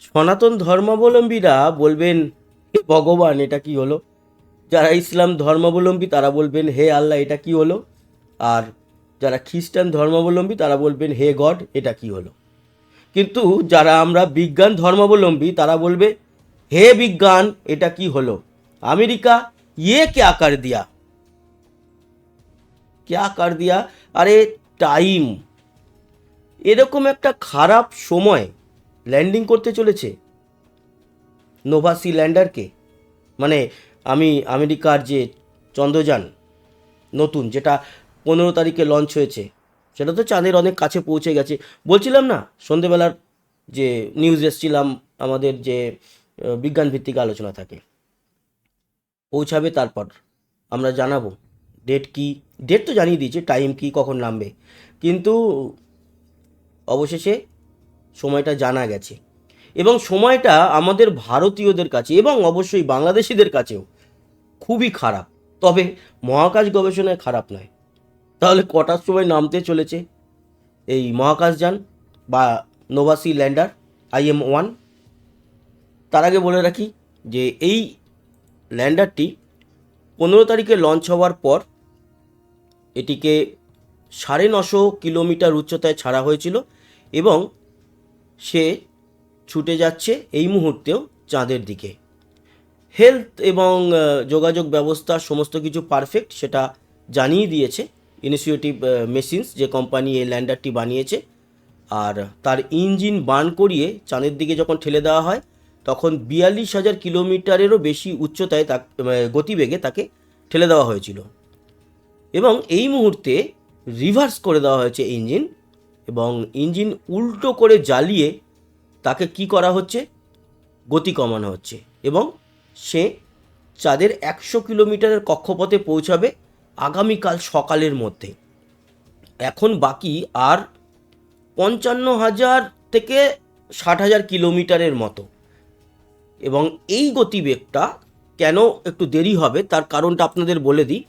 সনাতন ধর্মাবলম্বীরা বলবেন, হে ভগবান, এটা কি হলো? যারা ইসলাম ধর্মাবলম্বী, তারা বলবেন, হে আল্লাহ, এটা কি হলো? আর যারা খ্রিস্টান ধর্মাবলম্বী, তারা বলবেন, হে গড, এটা কি হলো? কিন্তু যারা আমরা বিজ্ঞান ধর্মাবলম্বী, তারা বলবে, হে বিজ্ঞান, এটা কি হলো? আমেরিকা ইয়ে কে আকার দিয়া? কে আকার দিয়া? আরে, টাইম। এরকম একটা খারাপ সময় ল্যান্ডিং করতে চলেছে? নোভাসি ল্যান্ডারকে মানে আমি আমেরিকার যে চন্দ্রযান নতুন, যেটা পনেরো তারিখে লঞ্চ হয়েছে, সেটা তো চাঁদের অনেক কাছে পৌঁছে গেছে। বলছিলাম না, সন্ধেবেলার যে নিউজ এসছিলাম, আমাদের যে বিজ্ঞান ভিত্তিক আলোচনা থাকে, পৌঁছাবে তারপর আমরা জানাব। ডেট কি? ডেট তো জানিয়ে দিয়েছে টাইম কি, কখন নামবে। কিন্তু অবশেষে সময়টা জানা গেছে। এবং সময়টা আমাদের ভারতীয়দের কাছে এবং অবশ্যই বাংলাদেশিদের কাছেও খুবই খারাপ। তবে মহাকাশ গবেষণায় খারাপ নয়। তাহলে কটার সময় নামতে চলেছে? এই মহাকাশযান বা নোভাসি ল্যান্ডার আইএম ওয়ান। তার আগে বলে রাখি যে এই ল্যান্ডারটি পনেরো তারিখে লঞ্চ হওয়ার পর এটিকে সাড়ে নশো কিলোমিটার উচ্চতায় ছাড়া হয়েছিল এবং সে ছুটে যাচ্ছে এই মুহূর্তেও চাঁদের দিকে। হেলথ এবং যোগাযোগ ব্যবস্থা সমস্ত কিছু পারফেক্ট সেটা জানিয়ে দিয়েছে ইনিশিয়েটিভ মেশিনস যে কোম্পানি এই ল্যান্ডারটি বানিয়েছে। আর তার ইঞ্জিন বার্ন করিয়ে চাঁদের দিকে যখন ঠেলে দেওয়া হয়, তখন বিয়াল্লিশ হাজার কিলোমিটারেরও বেশি উচ্চতায় তা গতিবেগে তাকে ঠেলে দেওয়া হয়েছিল। এবং এই মুহূর্তে রিভার্স করে দেওয়া হয়েছে ইঞ্জিন এবং ইঞ্জিন উল্টো করে জ্বালিয়ে তাকে কি করা হচ্ছে? গতি কমানো হচ্ছে এবং সে চাঁদের একশো কিলোমিটারের কক্ষপথে পৌঁছাবে আগামীকাল সকালের মধ্যে। এখন বাকি আর পঞ্চান্ন হাজার থেকে ষাট হাজার কিলোমিটারের মতো। এবং এই গতিবেগটা কেন একটু দেরি হবে তার কারণটা আপনাদের বলে দিই।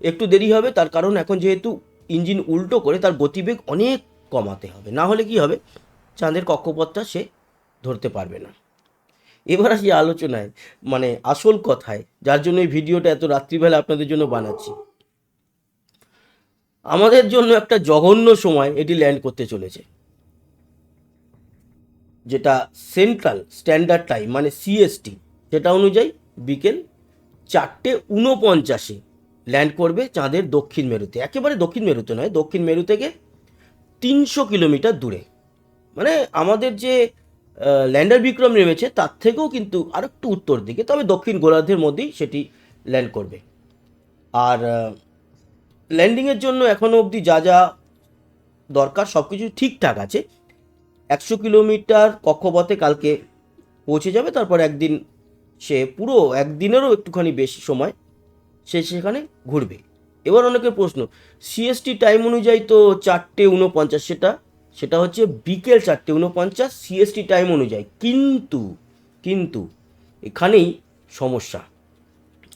একটু দেরি হবে তার কারণ এখন যেহেতু ইঞ্জিন উল্টো করে তার গতিবেগ অনেক কমাতে হবে। না হলে কি হবে? চাঁদের কক্ষপথটা সে ধরতে পারবে না। এবার আসি আলোচনায় মানে আসল কথায়, যার জন্য এই ভিডিওটা এত রাত্রিবেলা আপনাদের জন্য বানাচ্ছি। আমাদের জন্য একটা জঘন্য সময় এটি ল্যান্ড করতে চলেছে। যেটা সেন্ট্রাল স্ট্যান্ডার্ড টাইম মানে সিএসটি সেটা অনুযায়ী বিকেল চারটে উনপঞ্চাশে ল্যান্ড করবে চাঁদের দক্ষিণ মেরুতে। একেবারে দক্ষিণ মেরুতে নয়, দক্ষিণ মেরু থেকে তিনশো কিলোমিটার দূরে। মানে আমাদের যে ল্যান্ডার বিক্রম নেমেছে, তার থেকেও কিন্তু আর একটু উত্তর দিকে। তবে দক্ষিণ গোলার্ধের মধ্যেই সেটি ল্যান্ড করবে। আর ল্যান্ডিংয়ের জন্য এখনও অবধি যা যা দরকার সব কিছু ঠিকঠাক আছে। একশো কিলোমিটার কক্ষপথে কালকে পৌঁছে যাবে, তারপর একদিন সে পুরো একদিনেরও একটুখানি বেশি সময় সে সেখানে ঘুরবে। এবার অনেকের প্রশ্ন সিএসটি টাইম অনুযায়ী তো চারটে উনপঞ্চাশ সেটা সেটা হচ্ছে বিকেল চারটে উনপঞ্চাশ সিএসটি টাইম অনুযায়ী। কিন্তু কিন্তু এখানেই সমস্যা।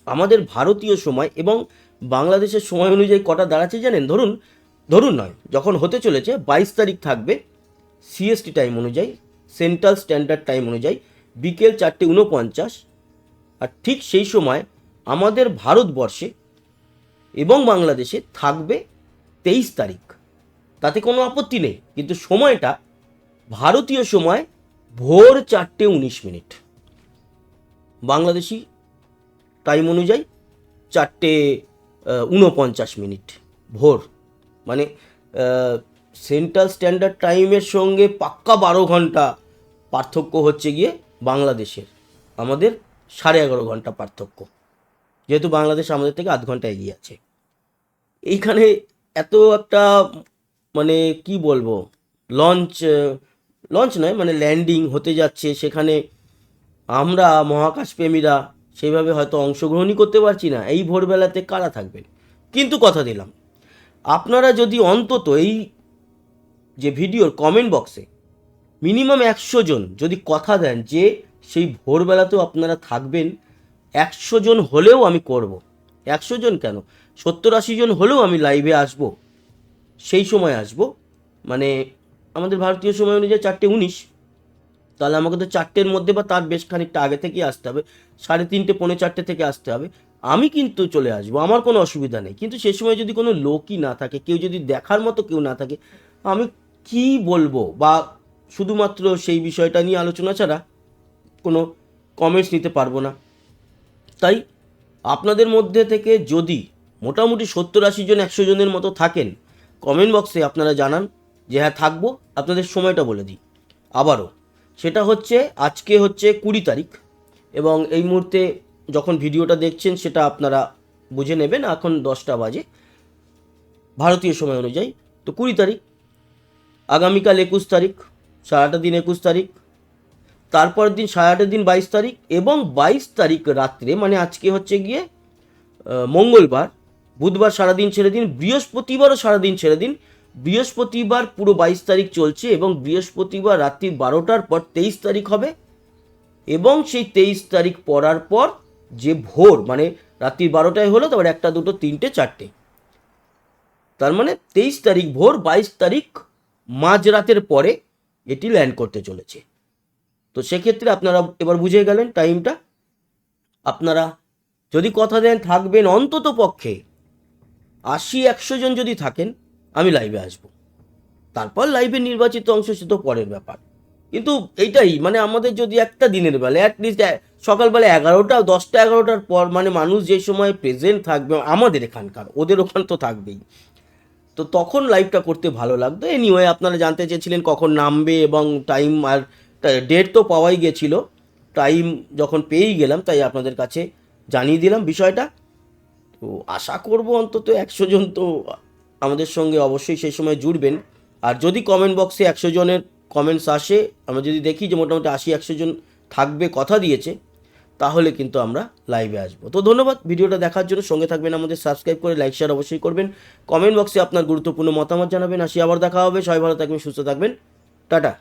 আমাদের ভারতীয় সময় এবং বাংলাদেশের সময় অনুযায়ী কটা দাঁড়াচ্ছে জানেন? ধরুন ধরুন নয়, যখন হতে চলেছে বাইশ তারিখ থাকবে সিএসটি টাইম অনুযায়ী সেন্ট্রাল স্ট্যান্ডার্ড টাইম অনুযায়ী বিকেল চারটে উনপঞ্চাশ আর ঠিক সেই সময় আমাদের ভারতবর্ষে এবং বাংলাদেশে থাকবে তেইশ তারিখ। তাতে কোনো আপত্তি নেই কিন্তু সময়টা ভারতীয় সময় ভোর চারটে উনিশ মিনিট। বাংলাদেশি টাইম অনুযায়ী চারটে আহ, উনপঞ্চাশ মিনিট ভোর। মানে সেন্ট্রাল স্ট্যান্ডার্ড টাইমের সঙ্গে পাক্কা বারো ঘণ্টা পার্থক্য হচ্ছে গিয়ে বাংলাদেশের। আমাদের সাড়ে এগারো ঘণ্টা পার্থক্য। যেহেতু বাংলাদেশ আমাদের থেকে আধ ঘণ্টা এগিয়ে আছে। এইখানে এত একটা মানে কি বলব লঞ্চ লঞ্চ নয় মানে ল্যান্ডিং হতে যাচ্ছে। সেখানে আমরা মহাকাশ প্রেমীরা সেইভাবে হয়তো অংশগ্রহণই করতে পারছি না। এই ভোরবেলাতে কারা থাকবেন? কিন্তু কথা দিলাম। আপনারা যদি অন্তত এই যে ভিডিওর কমেন্ট বক্সে মিনিমাম একশো জন যদি কথা দেন যে সেই ভোরবেলাতেও আপনারা থাকবেন একশো জন হলেও আমি করব। একশো জন কেন? সত্তর আশি জন হলেও আমি লাইভে আসব। সেই সময় আসব। মানে আমাদের ভারতীয় সময় অনুযায়ী চারটে উনিশ। তাহলে আমাকে তো চারটের মধ্যে বা তার বেশ খানিকটা আগে থেকেই আসতে হবে। সাড়ে তিনটে, পৌনে চারটে থেকে আসতে হবে। আমি কিন্তু চলে আসব। আমার কোনো অসুবিধা নেই। কিন্তু সে সময় যদি কোনো লোকই না থাকে, কেউ যদি দেখার মতো কেউ না থাকে, আমি কি বলব? বা শুধুমাত্র সেই বিষয়টা নিয়ে আলোচনা ছাড়া কোনো কমেন্টস নিতে পারব না। তাই আপনাদের মধ্যে থেকে যদি মোটামুটি সত্তর আশি জন, একশো জনের মতো থাকেন কমেন্ট বক্সে আপনারা জানান যে হ্যাঁ থাকব। আপনাদের সময়টা বলে দিই। আবারও, সেটা হচ্ছে আজকে হচ্ছে কুড়ি তারিখ এবং এই মুহূর্তে যখন ভিডিওটা দেখছেন সেটা আপনারা বুঝে নেবেন। এখন দশটা বাজে। ভারতীয় সময় অনুযায়ী। তো কুড়ি তারিখ, আগামীকাল একুশ তারিখ, সারাটা দিন একুশ তারিখ তারপর দিন সারাটা দিন বাইশ তারিখ এবং বাইশ তারিখ রাত্রে মানে আজকে হচ্ছে গিয়ে মঙ্গলবার, বুধবার সারাদিন ছেড়ে দিন, বৃহস্পতিবারও সারাদিন ছেড়ে দিন, বৃহস্পতিবার পুরো বাইশ তারিখ চলছে এবং বৃহস্পতিবার রাত্রি বারোটার পর তেইশ তারিখ হবে এবং সেই তেইশ তারিখ পড়ার পর যে ভোর মানে রাত্রি বারোটায় হলো, তারপর একটা, দুটো, তিনটে, চারটে। তার মানে তেইশ তারিখ ভোর, বাইশ তারিখ মাঝরাতের পরে এটি ল্যান্ড করতে চলেছে। তো সেক্ষেত্রে আপনারা এবার বুঝে গেলেন টাইমটা আপনারা যদি কথা দেন থাকবেন অন্তত পক্ষে আশি, একশো জন যদি থাকেন, আমি লাইভে আসব। তারপর লাইভে নির্বাচিত অংশ, সে তো পরের ব্যাপার। কিন্তু এইটাই মানে আমাদের যদি একটা দিনের বেলা অ্যাটলিস্ট সকালবেলা এগারোটা, দশটা, এগারোটার পর মানে মানুষ যে সময় প্রেজেন্ট থাকবে, আমাদের এখানকার, ওদের ওখান তো থাকবেই। তো তখন লাইভটা করতে ভালো লাগতো। এনিওয়ে আপনারা জানতে চেয়েছিলেন কখন নামবে এবং টাইম আর ডেট তো পাওয়াই গেছিল। টাইম যখন পেয়েই গেলাম, তাই আপনাদের কাছে জানিয়ে দিলাম বিষয়টা। তো আশা করব অন্তত একশো জন তো আমাদের সঙ্গে অবশ্যই সেই সময় জুড়বেন। আর যদি কমেন্ট বক্সে একশো জনের কমেন্টস আসে, আমরা যদি দেখি যে মোটামুটি আশি, একশো জন থাকবে, কথা দিয়েছে, তাহলে কিন্তু আমরা লাইভে আসব। তো ধন্যবাদ, ভিডিওটা দেখার জন্য। সঙ্গে থাকবেন আমাদের সাবস্ক্রাইব করে লাইক শেয়ার অবশ্যই করবেন। কমেন্ট বক্সে আপনার গুরুত্বপূর্ণ মতামত জানাবেন। আসি, আবার দেখা হবে। সবাই ভালো থাকবেন, সুস্থ থাকবেন। টাটা।